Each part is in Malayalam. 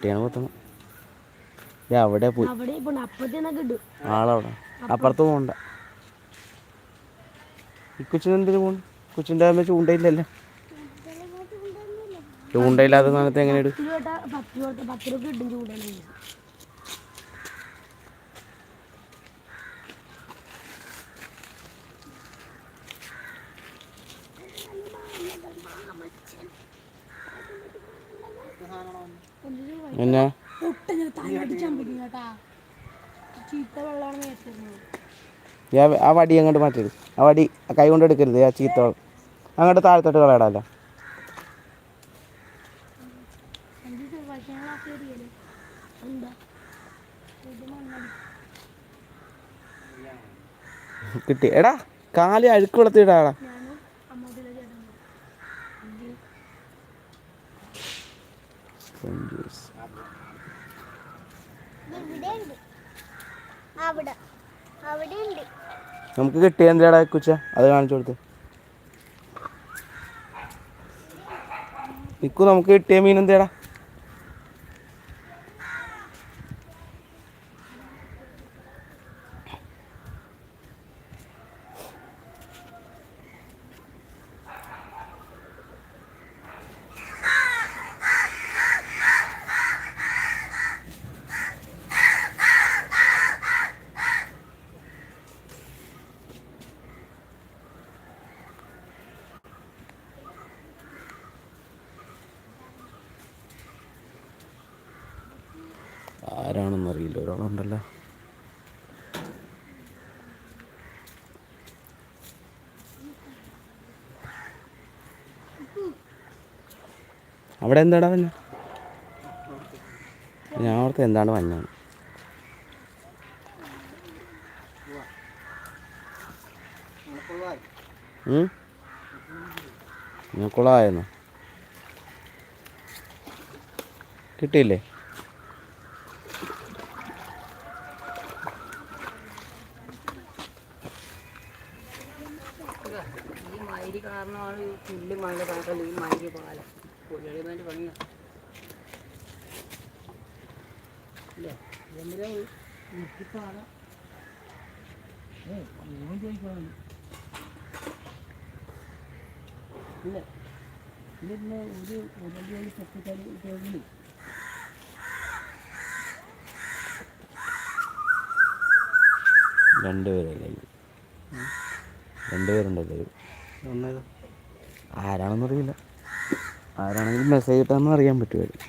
കുട്ടിയാണ് കൊത്തണം ഏ അവിടെ പോയി. ആളവിടെ. അപ്പുറത്ത് പോകണ്ട ഈ കൊച്ചിന് എന്തിനു പോകണം കൊച്ചിന്റെ അമ്മ ചൂണ്ടയില്ലല്ലോ? ചൂണ്ടയില്ലാത്ത സാധനത്ത് എങ്ങനെ ആ വടി അങ്ങോട്ട് മാറ്റരുത് ആ വടി കൈ കൊണ്ട് എടുക്കരുത് ആ ചീത്ത. അങ്ങോട്ട് താഴത്തോട്ട് കളയടാല്ലോ. കിട്ടി. എടാ കാൽ അഴുക്ക് വെള്ളത്തിടാടാ അവിടെ. അവിടെയുണ്ട്. നമുക്ക് കിട്ടിയ എന്താടാ കുച്ച? അത് കാണിച്ചു കൊടുത്ത്. നിക്കു നമുക്ക് കിട്ടിയ മീൻ എന്തേടാ ആരാണെന്ന് അറിയില്ല ഒരാളുണ്ടല്ലോ. അവിടെ എന്താടാ വന്ന? ഞാൻ ഓർത്ത് എന്താണ് വന്നാണ് കുളമായിരുന്നു കിട്ടിയില്ലേ? ഈ മയിൽ കാരണമാണ് ഈ പുല്ല് മഴ കാരണം ഈ മയിൽ പാലം. പുള്ളിയുടെ വേണ്ടി പണിയാ. ഇല്ലേ? എന്തിനാ മുട്ടിപ്പാല ഇതിന് ഒരു രണ്ടുപേരല്ലേ രണ്ടുപേരുണ്ടല്ലോ. ആരാണെന്ന് അറിയില്ല. ആരാണെങ്കിലും മെസ്സേജ് ഇട്ടാന്ന് അറിയാൻ പറ്റുമായിരുന്നു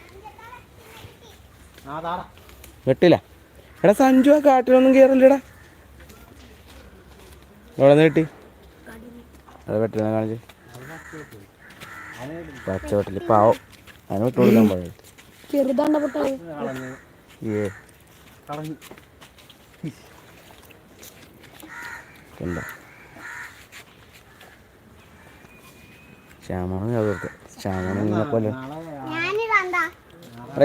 വെട്ടില്ല. എടാ സഞ്ജു ആ കാട്ടിലൊന്നും കയറില്ലടാ എവിടെ നിന്ന് കിട്ടി? അത് വെട്ടില്ല കാണിച്ച്. പച്ച വെട്ടില്ല പാവം. അതിന് വിട്ടു കൊടുക്കാൻ പോയത് ഏ. കണ്ടോ? ശ്യാമാണ് ശ്യാമാണ് മീനെ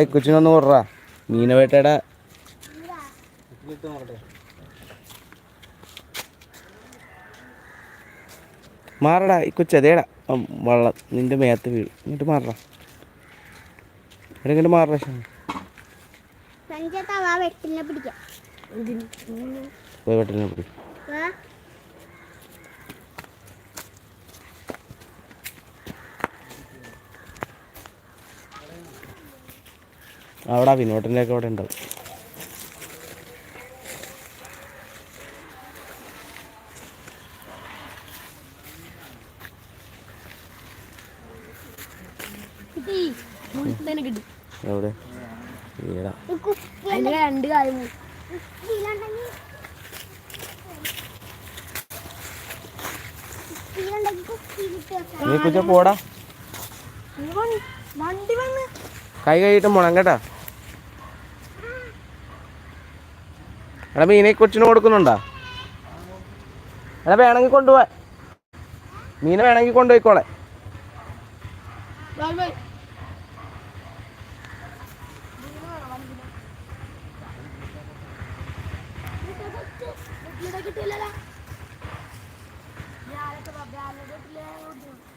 ഈ കൊച്ചിനൊന്ന് കൊടുറാ മീന വേട്ടയുടെ ഇട്ട് മാറടാ ഈ കൊച്ചു അതേടാ. ഉം, വള്ളം നിന്റെ മേത്ത് വീഴും. ഇങ്ങോട്ട് മാറടാ. ഇങ്ങോട്ട് മാറടാ വെട്ടിനെ പിടിക്കാം. പോയി വെട്ടിനെ പിടി അവിടെ വിനോട്ടിന്റെ ഒക്കെ അവിടെ ഉണ്ടാവും എവിടെ? രണ്ട് കാര്യം നീ പോടാ കൈ കഴിയിട്ട് മുണം കേട്ടാ. എടാ മീനെ കൊച്ചിന് കൊടുക്കുന്നുണ്ടോ? എടാ വേണമെങ്കിൽ കൊണ്ടുപോവാൻ മീനെ വേണമെങ്കിൽ കൊണ്ടുപോയിക്കോളെ. കിട്ടിയില്ലല്ലോ. കിട്ടിയില്ല?